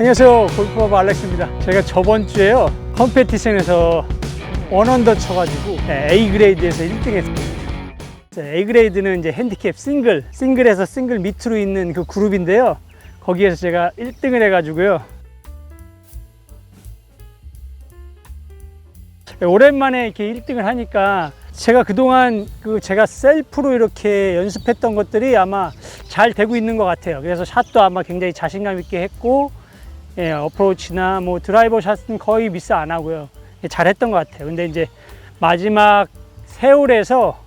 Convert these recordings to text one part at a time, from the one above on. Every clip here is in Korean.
안녕하세요. 골프바바 알렉스입니다. 제가 저번 주에요 컴페티션에서 원언더 쳐가지고 네, A 그레이드에서 1등 했습니다. A 그레이드는 이제 핸디캡 싱글 싱글에서 싱글 밑으로 있는 그 그룹인데요. 거기에서 제가 1등을 해가지고요. 네, 오랜만에 이렇게 1등을 하니까 제가 그동안 그 제가 셀프로 이렇게 연습했던 것들이 아마 잘 되고 있는 것 같아요. 그래서 샷도 아마 굉장히 자신감 있게 했고, 예, 어프로치나 뭐 드라이버 샷은 거의 미스 안 하고요. 예, 잘했던 것 같아요. 근데 이제 마지막 세월에서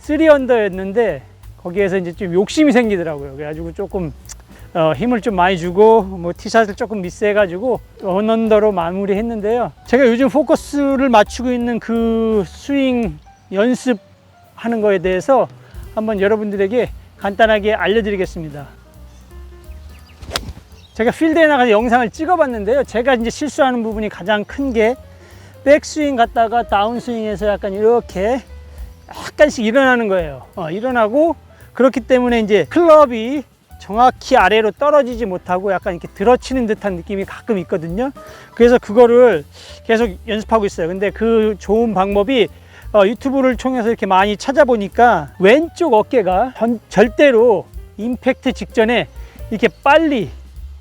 3언더였는데 거기에서 이제 좀 욕심이 생기더라고요. 그래가지고 조금 어, 힘을 좀 많이 주고 뭐 티샷을 조금 미스해가지고 원언더로 마무리했는데요. 제가 요즘 포커스를 맞추고 있는 그 스윙 연습하는 거에 대해서 한번 여러분들에게 간단하게 알려드리겠습니다. 제가 필드에 나가서 영상을 찍어봤는데요. 제가 이제 실수하는 부분이 가장 큰 게 백스윙 갔다가 다운스윙에서 약간 이렇게 약간씩 일어나는 거예요. 어, 일어나고 그렇기 때문에 이제 클럽이 정확히 아래로 떨어지지 못하고 약간 이렇게 들어치는 듯한 느낌이 가끔 있거든요. 그래서 그거를 계속 연습하고 있어요. 근데 그 좋은 방법이 어, 유튜브를 통해서 이렇게 많이 찾아보니까 왼쪽 어깨가 전- 절대로 임팩트 직전에 이렇게 빨리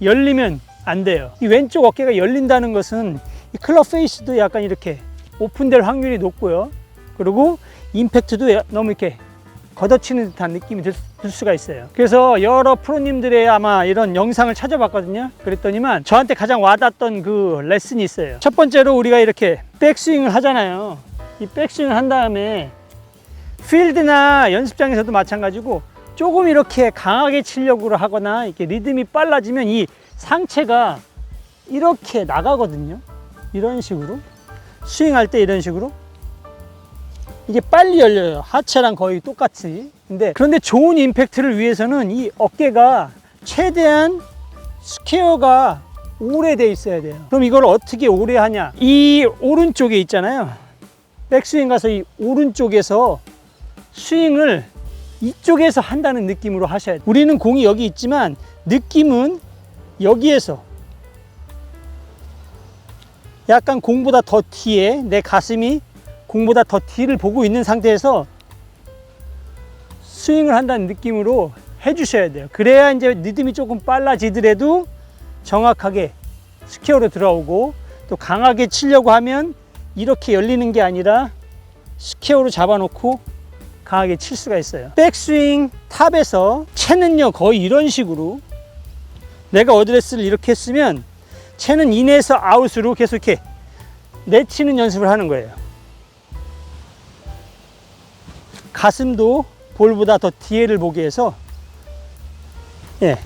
열리면 안 돼요. 이 왼쪽 어깨가 열린다는 것은 이 클럽 페이스도 약간 이렇게 오픈될 확률이 높고요. 그리고 임팩트도 야- 너무 이렇게 걷어치는 듯한 느낌이 들, 들 수가 있어요. 그래서 여러 프로님들의 아마 이런 영상을 찾아봤거든요. 그랬더니만 저한테 가장 와닿았던 그 레슨이 있어요. 첫 번째로 우리가 이렇게 백스윙을 하잖아요. 이 백스윙을 한 다음에 필드나 연습장에서도 마찬가지고 조금 이렇게 강하게 치려고 하거나 이렇게 리듬이 빨라지면 이 상체가 이렇게 나가거든요. 이런 식으로 스윙할 때 이런 식으로 이게 빨리 열려요. 하체랑 거의 똑같이. 근데 그런데 좋은 임팩트를 위해서는 이 어깨가 최대한 스퀘어가 오래돼 있어야 돼요. 그럼 이걸 어떻게 오래 하냐? 이 오른쪽에 있잖아요. 백스윙 가서 이 오른쪽에서 스윙을 이쪽에서 한다는 느낌으로 하셔야 돼요. 우리는 공이 여기 있지만 느낌은 여기에서 약간 공보다 더 뒤에 내 가슴이 공보다 더 뒤를 보고 있는 상태에서 스윙을 한다는 느낌으로 해주셔야 돼요. 그래야 이제 리듬이 조금 빨라지더라도 정확하게 스퀘어로 들어오고 또 강하게 치려고 하면 이렇게 열리는 게 아니라 스퀘어로 잡아놓고 강하게 칠 수가 있어요. 백스윙 탑에서 채는요 거의 이런 식으로 내가 어드레스를 이렇게 했으면 채는 인에서 아웃으로 계속 이렇게 내치는 연습을 하는 거예요. 가슴도 볼보다 더 뒤에를 보게 해서 예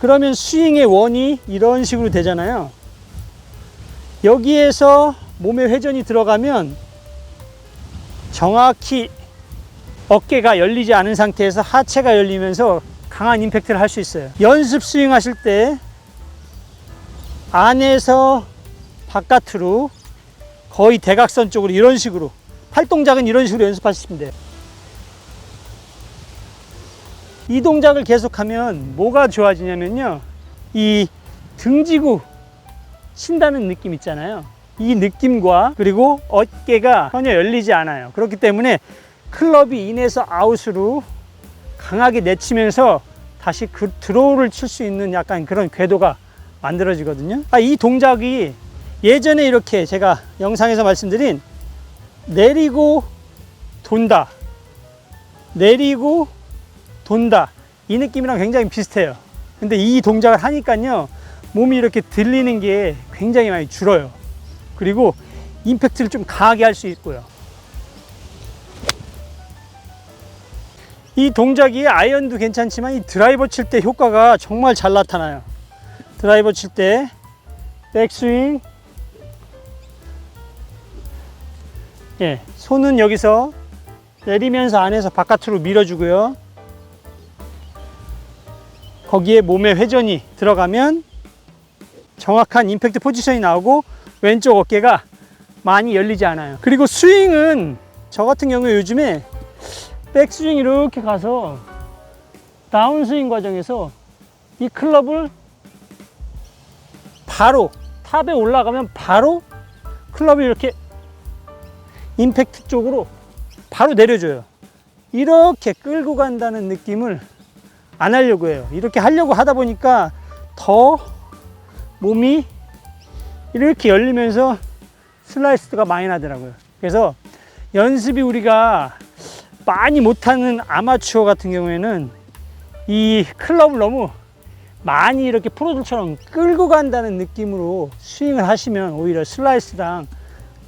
그러면 스윙의 원이 이런 식으로 되잖아요. 여기에서 몸의 회전이 들어가면 정확히 어깨가 열리지 않은 상태에서 하체가 열리면서 강한 임팩트를 할 수 있어요. 연습 스윙 하실 때 안에서 바깥으로 거의 대각선 쪽으로 이런 식으로 팔 동작은 이런 식으로 연습하시면 돼요. 이 동작을 계속하면 뭐가 좋아지냐면요. 이 등지고 친다는 느낌 있잖아요. 이 느낌과 그리고 어깨가 전혀 열리지 않아요. 그렇기 때문에 클럽이 인에서 아웃으로 강하게 내치면서 다시 그 드로우를 칠 수 있는 약간 그런 궤도가 만들어지거든요. 아, 이 동작이 예전에 이렇게 제가 영상에서 말씀드린 내리고 돈다. 내리고 돈다. 이 느낌이랑 굉장히 비슷해요. 근데 이 동작을 하니까요. 몸이 이렇게 들리는 게 굉장히 많이 줄어요. 그리고 임팩트를 좀 강하게 할 수 있고요. 이 동작이 아이언도 괜찮지만 이 드라이버 칠 때 효과가 정말 잘 나타나요. 드라이버 칠 때 백스윙 예, 손은 여기서 내리면서 안에서 바깥으로 밀어주고요. 거기에 몸의 회전이 들어가면 정확한 임팩트 포지션이 나오고 왼쪽 어깨가 많이 열리지 않아요. 그리고 스윙은 저 같은 경우에 요즘에 백스윙 이렇게 가서 다운스윙 과정에서 이 클럽을 바로 탑에 올라가면 바로 클럽을 이렇게 임팩트 쪽으로 바로 내려줘요. 이렇게 끌고 간다는 느낌을 안 하려고 해요. 이렇게 하려고 하다 보니까 더 몸이 이렇게 열리면서 슬라이스가 많이 나더라고요. 그래서 연습이 우리가 많이 못하는 아마추어 같은 경우에는 이 클럽을 너무 많이 이렇게 프로들처럼 끌고 간다는 느낌으로 스윙을 하시면 오히려 슬라이스랑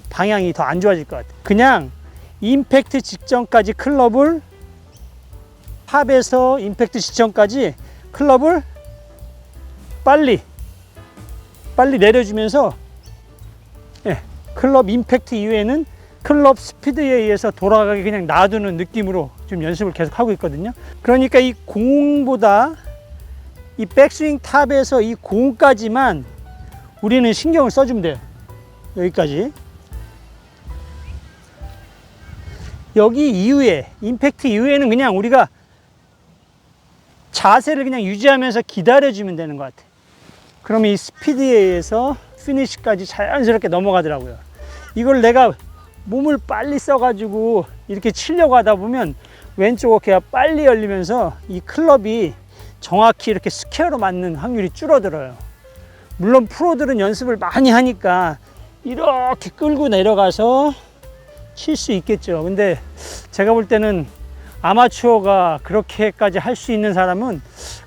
방향이 더 안 좋아질 것 같아요. 그냥 임팩트 직전까지 클럽을 탑에서 임팩트 직전까지 클럽을 빨리 빨리 내려주면서 예, 클럽 임팩트 이후에는 클럽 스피드에 의해서 돌아가게 그냥 놔두는 느낌으로 지금 연습을 계속 하고 있거든요. 그러니까 이 공보다 이 백스윙 탑에서 이 공까지만 우리는 신경을 써주면 돼요. 여기까지. 여기 이후에 임팩트 이후에는 그냥 우리가 자세를 그냥 유지하면서 기다려주면 되는 것 같아. 그러면 이 스피드에 의해서 피니시까지 자연스럽게 넘어가더라고요. 이걸 내가 몸을 빨리 써가지고 이렇게 치려고 하다 보면 왼쪽 어깨가 빨리 열리면서 이 클럽이 정확히 이렇게 스퀘어로 맞는 확률이 줄어들어요. 물론 프로들은 연습을 많이 하니까 이렇게 끌고 내려가서 칠 수 있겠죠. 근데 제가 볼 때는 아마추어가 그렇게까지 할 수 있는 사람은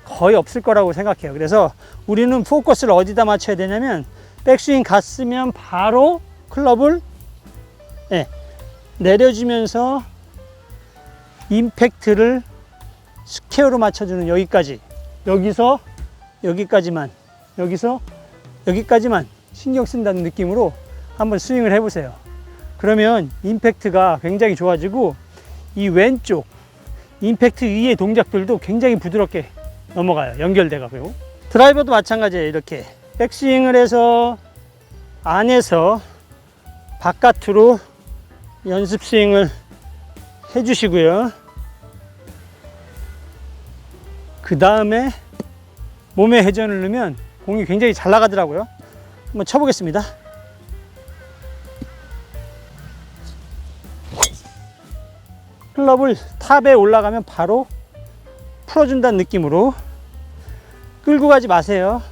거의 없을 거라고 생각해요. 그래서 우리는 포커스를 어디다 맞춰야 되냐면 백스윙 갔으면 바로 클럽을 예, 내려주면서 임팩트를 스퀘어로 맞춰주는 여기까지 여기서 여기까지만 여기서 여기까지만 신경 쓴다는 느낌으로 한번 스윙을 해보세요. 그러면 임팩트가 굉장히 좋아지고 이 왼쪽 임팩트 위의 동작들도 굉장히 부드럽게 넘어가요. 연결돼 가고 드라이버도 마찬가지예요. 이렇게 백스윙을 해서 안에서 바깥으로 연습 스윙을 해주시고요. 그 다음에 몸에 회전을 넣으면 공이 굉장히 잘 나가더라고요. 한번 쳐보겠습니다. 클럽을 탑에 올라가면 바로 풀어준다는 느낌으로 끌고 가지 마세요.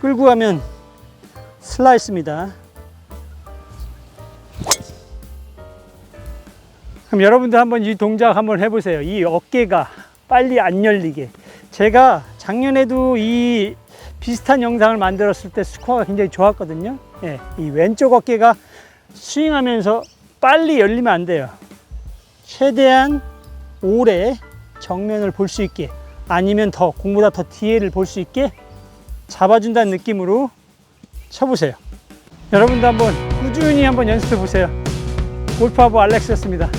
끌고 가면 슬라이스입니다. 그럼 여러분들 한번 이 동작 한번 해보세요. 이 어깨가 빨리 안 열리게. 제가 작년에도 이 비슷한 영상을 만들었을 때 스코어가 굉장히 좋았거든요. 예, 이 왼쪽 어깨가 스윙하면서 빨리 열리면 안 돼요. 최대한 오래 정면을 볼 수 있게 아니면 더 공보다 더 뒤에를 볼 수 있게 잡아준다는 느낌으로 쳐보세요. 여러분도 한번 꾸준히 한번 연습해 보세요. 골프하고 알렉스였습니다.